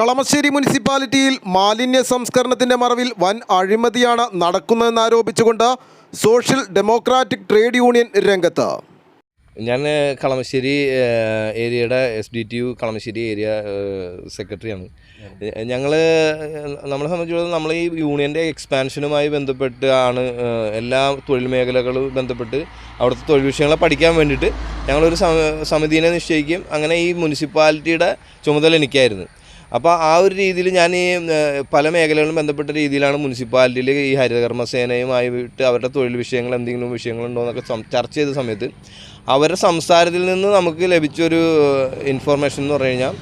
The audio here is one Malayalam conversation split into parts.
കളമശ്ശേരി മുനിസിപ്പാലിറ്റിയിൽ മാലിന്യ സംസ്കരണത്തിന്റെ മറവിൽ വൻ അഴിമതിയാണ് നടക്കുന്നതെന്നാരോപിച്ചുകൊണ്ട് സോഷ്യൽ ഡെമോക്രാറ്റിക് ട്രേഡ് യൂണിയൻ രംഗത്ത്. ഞാൻ കളമശ്ശേരി ഏരിയയുടെ S D T U Kalamassery area സെക്രട്ടറിയാണ്. ഞങ്ങൾ നമ്മളെ സംബന്ധിച്ചിടത്തോളം നമ്മൾ ഈ യൂണിയന്റെ എക്സ്പാൻഷനുമായി ബന്ധപ്പെട്ട് ആണ് എല്ലാ തൊഴിൽ മേഖലകളും ബന്ധപ്പെട്ട് അവിടുത്തെ തൊഴിൽ വിഷയങ്ങളെ പഠിക്കാൻ വേണ്ടിയിട്ട് ഞങ്ങളൊരു സമ- സമിതിനെ നിശ്ചയിക്കും. അങ്ങനെ ഈ മുനിസിപ്പാലിറ്റിയുടെ ചുമതല എനിക്കായിരുന്നു. അപ്പോൾ ആ ഒരു രീതിയിൽ ഞാൻ ഈ പല മേഖലകളും ബന്ധപ്പെട്ട രീതിയിലാണ് മുനിസിപ്പാലിറ്റിയിൽ ഈ ഹരിതകർമ്മ സേനയുമായിട്ട് അവരുടെ തൊഴിൽ വിഷയങ്ങൾ എന്തെങ്കിലും വിഷയങ്ങളുണ്ടോ എന്നൊക്കെ ചർച്ച ചെയ്ത സമയത്ത് അവരുടെ സംസാരത്തിൽ നിന്ന് നമുക്ക് ലഭിച്ചൊരു ഇൻഫോർമേഷൻ എന്ന് പറഞ്ഞു കഴിഞ്ഞാൽ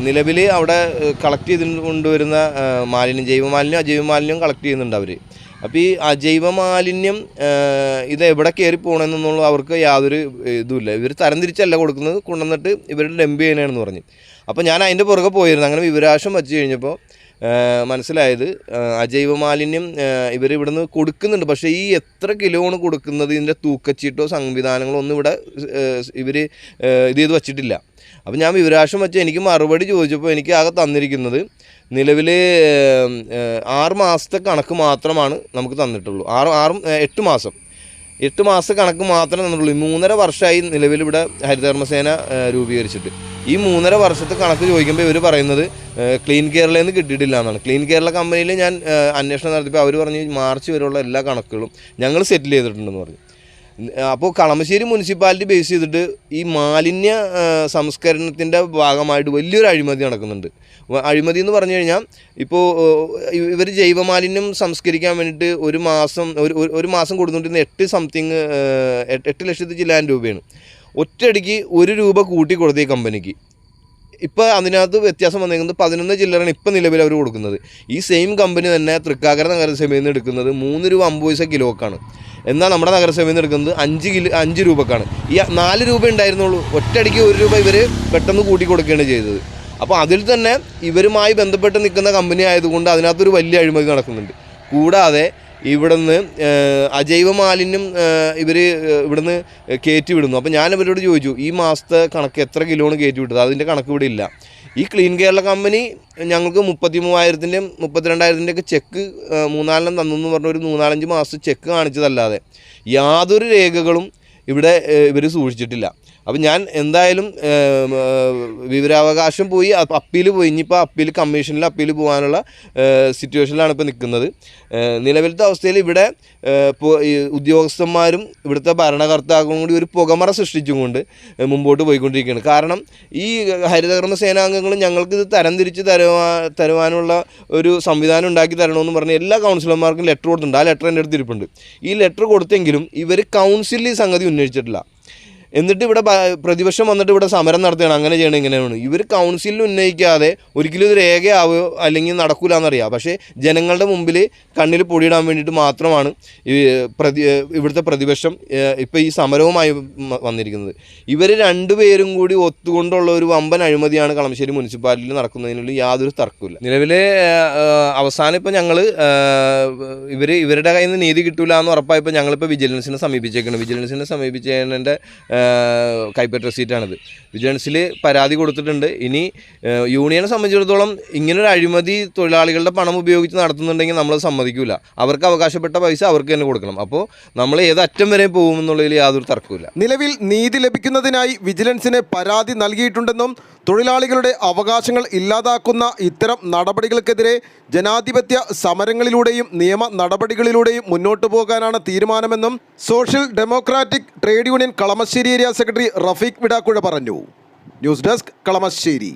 നിലവിൽ അവിടെ കളക്ട് ചെയ്ത് കൊണ്ടുവരുന്ന മാലിന്യം ജൈവമാലിന്യം അജൈവ മാലിന്യം കളക്ട് ചെയ്യുന്നുണ്ട് അവർ അപ്പോൾ ഈ അജൈവ മാലിന്യം ഇത് എവിടെ കയറി പോകണമെന്നുള്ള അവർക്ക് യാതൊരു ഇതുമില്ല. ഇവർ തരംതിരിച്ചല്ല കൊടുക്കുന്നത് കൊണ്ടുവന്നിട്ട് ഇവരുടെ ഡംപ് ചെയ്യാനാണെന്ന് പറഞ്ഞു. അപ്പോൾ ഞാൻ അതിന്റെ പുറകെ പോയിരുന്നു. അങ്ങനെ വിവരാശം വച്ച് കഴിഞ്ഞപ്പോൾ മനസ്സിലായത്. അജൈവ മാലിന്യം ഇവർ ഇവിടുന്ന് കൊടുക്കുന്നുണ്ട്. പക്ഷേ ഈ എത്ര കിലോ ആണ് കൊടുക്കുന്നത്? ഇതിന്റെ തൂക്കച്ചീട്ടോ സംവിധാനങ്ങളോ ഒന്നും ഇവിടെ ഇവർ ഇത് ചെയ്ത് വച്ചിട്ടില്ല. അപ്പം ഞാൻ വിവരാശം വെച്ച് എനിക്ക് മറുപടി ചോദിച്ചപ്പോൾ എനിക്ക് ആകെ തന്നിരിക്കുന്നത് നിലവിൽ ആറ് മാസത്തെ കണക്ക് മാത്രമാണ് നമുക്ക് തന്നിട്ടുള്ളൂ. ആറ് ആറ് എട്ട് മാസം. എട്ട് മാസത്തെ കണക്ക് മാത്രമേ തന്നിട്ടുള്ളൂ. മൂന്നര വർഷമായി നിലവിൽ ഇവിടെ ഹരിതകർമ്മസേന രൂപീകരിച്ചിട്ട്. ഈ മൂന്നര വർഷത്തെ കണക്ക് ചോദിക്കുമ്പോൾ ഇവർ പറയുന്നത് ക്ലീൻ കേരളയിൽ നിന്ന് കിട്ടിയിട്ടില്ല എന്നാണ് ക്ലീൻ കേരള കമ്പനിയിൽ ഞാൻ അന്വേഷണം നടത്തിയപ്പോൾ അവർ പറഞ്ഞു മാർച്ച് വരെയുള്ള എല്ലാ കണക്കുകളും ഞങ്ങൾ സെറ്റിൽ ചെയ്തിട്ടുണ്ടെന്ന് പറഞ്ഞു. അപ്പോൾ കളമശ്ശേരി മുനിസിപ്പാലിറ്റി ബേസ് ചെയ്തിട്ട് ഈ മാലിന്യ സംസ്കരണത്തിന്റെ ഭാഗമായിട്ട് വലിയൊരു അഴിമതി നടക്കുന്നുണ്ട്. അഴിമതി എന്ന് പറഞ്ഞു കഴിഞ്ഞാൽ ഇപ്പോൾ ഇവർ ജൈവമാലിന്യം സംസ്കരിക്കാൻ വേണ്ടിയിട്ട് ഒരു മാസം ഒരു ഒരു- മാസം കൊടുത്തുകൊണ്ടിരുന്ന എട്ട് സംതിങ് എട്ട് ലക്ഷത്തി ചില്ലായിരം രൂപയാണ്. ഒറ്റയടിക്ക് ഒരു രൂപ കൂട്ടി കൊടുത്തി കമ്പനിക്ക്. ഇപ്പോൾ അതിനകത്ത് വ്യത്യാസം വന്നിരിക്കുന്നത് പതിനൊന്ന് ചില്ലറാണ് ഇപ്പോൾ നിലവിൽ അവർ കൊടുക്കുന്നത്. ഈ സെയിം കമ്പനി തന്നെ തൃക്കാക്കര നഗരസഭയിൽ നിന്ന് എടുക്കുന്നത് മൂന്ന് രൂപ അമ്പത് പൈസ കിലോക്കാണ്. എന്നാൽ നമ്മുടെ നഗരസഭയിൽ നിന്ന് എടുക്കുന്നത് അഞ്ച് കിലോ അഞ്ച് രൂപക്കാണ്. ഈ നാല് രൂപ ഉണ്ടായിരുന്നുള്ളൂ. ഒറ്റയടിക്ക് ഒരു രൂപ ഇവർ പെട്ടെന്ന് കൂട്ടി കൊടുക്കുകയാണ് ചെയ്തത്. അപ്പോൾ അതിൽ തന്നെ ഇവരുമായി ബന്ധപ്പെട്ട് നിൽക്കുന്ന കമ്പനി ആയതുകൊണ്ട് അതിനകത്തൊരു വലിയ അഴിമതി നടക്കുന്നുണ്ട്. കൂടാതെ ഇവിടുന്ന് അജൈവ മാലിന്യം ഇവർ ഇവിടുന്ന് കയറ്റി വിടുന്നു. അപ്പോൾ ഞാൻ ഇവരോട് ചോദിച്ചു ഈ മാസത്തെ കണക്ക് എത്ര കിലോണ് കയറ്റി വിട്ടത്? അതിന്റെ കണക്ക് ഇവിടെ ഇല്ല. ഈ ക്ലീൻ കേരള കമ്പനി ഞങ്ങൾക്ക് മുപ്പത്തി മൂവായിരത്തിന്റെയും മുപ്പത്തിരണ്ടായിരത്തിന്റെ ഒക്കെ ചെക്ക് മൂന്നാലെണ്ണം തന്നു എന്ന് പറഞ്ഞ ഒരു മൂന്നാലഞ്ച് മാസം ചെക്ക് കാണിച്ചതല്ലാതെ യാതൊരു രേഖകളും ഇവിടെ ഇവർ സൂക്ഷിച്ചിട്ടില്ല. അപ്പം ഞാൻ എന്തായാലും വിവരാവകാശം പോയി അപ്പ- അപ്പീൽ പോയി. ഇനിയിപ്പോൾ അപ്പീൽ കമ്മീഷനിൽ അപ്പീൽ പോകാനുള്ള സിറ്റുവേഷനിലാണ് ഇപ്പോൾ നിൽക്കുന്നത് നിലവിലത്തെ അവസ്ഥയിൽ ഇവിടെ ഉദ്യോഗസ്ഥന്മാരും ഇവിടുത്തെ ഭരണകർത്താക്കളും കൂടി ഒരു പുകമറ സൃഷ്ടിച്ചുകൊണ്ട് മുമ്പോട്ട് പോയിക്കൊണ്ടിരിക്കുകയാണ്. കാരണം ഈ ഹരിതകർമ്മ സേനാംഗങ്ങളും ഞങ്ങൾക്ക് ഇത് തരംതിരിച്ച് തരുവാ തരുവാനുള്ള ഒരു സംവിധാനം ഉണ്ടാക്കി തരണമെന്ന് പറഞ്ഞ് എല്ലാ കൗൺസിലർമാർക്കും ലെറ്റർ കൊടുത്തിട്ടുണ്ട്. ആ ലെറ്റർ എന്റെ അടുത്ത് ഇരിപ്പുണ്ട്. ഈ ലെറ്റർ കൊടുത്തെങ്കിലും ഇവർ കൗൺസിലിൽ ഈ സംഗതി ഉന്നയിച്ചിട്ടില്ല എന്നിട്ട് ഇവിടെ പ്രതിപക്ഷം വന്നിട്ട് ഇവിടെ സമരം നടത്തുകയാണ്. അങ്ങനെ ചെയ്യണം ഇങ്ങനെയാണ്. ഇവർ കൗൺസിലിൽ ഉന്നയിക്കാതെ ഒരിക്കലും ഇത് രേഖയാവുകയോ അല്ലെങ്കിൽ നടക്കൂല എന്നറിയാം പക്ഷേ ജനങ്ങളുടെ മുമ്പിൽ കണ്ണിൽ പൊടിയിടാൻ വേണ്ടിയിട്ട് മാത്രമാണ് ഈ പ്രതി ഇവിടുത്തെ പ്രതിപക്ഷം ഇപ്പോൾ ഈ സമരവുമായി വന്നിരിക്കുന്നത്. ഇവർ രണ്ടുപേരും കൂടി ഒത്തുകൊണ്ടുള്ള ഒരു വമ്പൻ അഴിമതിയാണ് കളമശ്ശേരി മുനിസിപ്പാലിറ്റിയിൽ നടക്കുന്നതിനുള്ള യാതൊരു തർക്കമില്ല നിലവിലെ അവസാനം ഇപ്പോൾ ഞങ്ങൾ ഇവർ ഇവരുടെ കയ്യിൽ നിന്ന് നീതി കിട്ടില്ല എന്ന് ഉറപ്പായപ്പോൾ ഞങ്ങളിപ്പോൾ വിജിലൻസിനെ സമീപിച്ചേക്കണം. വിജിലൻസിനെ സമീപിച്ചതിന്റെ കൈപ്പറ്റ് റെസീറ്റാണിത് വിജിലൻസിൽ പരാതി കൊടുത്തിട്ടുണ്ട്. ഇനി യൂണിയനെ സംബന്ധിച്ചിടത്തോളം ഇങ്ങനൊരു അഴിമതി തൊഴിലാളികളുടെ പണം ഉപയോഗിച്ച് നടത്തുന്നുണ്ടെങ്കിൽ നമ്മൾ സമ്മതിക്കില്ല അവർക്ക് അവകാശപ്പെട്ട പൈസ അവർക്ക് തന്നെ കൊടുക്കണം. അപ്പോൾ നമ്മൾ ഏത് അറ്റം വരെ പോകുമെന്നുള്ളതിൽ യാതൊരു തർക്കമില്ല നിലവിൽ നീതി ലഭിക്കുന്നതിനായി വിജിലൻസിന് പരാതി നൽകിയിട്ടുണ്ടെന്നും തൊഴിലാളികളുടെ അവകാശങ്ങൾ ഇല്ലാതാക്കുന്ന ഇത്തരം നടപടികൾക്കെതിരെ ജനാധിപത്യ സമരങ്ങളിലൂടെയും നിയമ നടപടികളിലൂടെയും മുന്നോട്ടു പോകാനാണ് തീരുമാനമെന്നും social democratic trade union Kalamassery area secretary Rafeeq Vidakkuzha പറഞ്ഞു. News desk Kalamassery.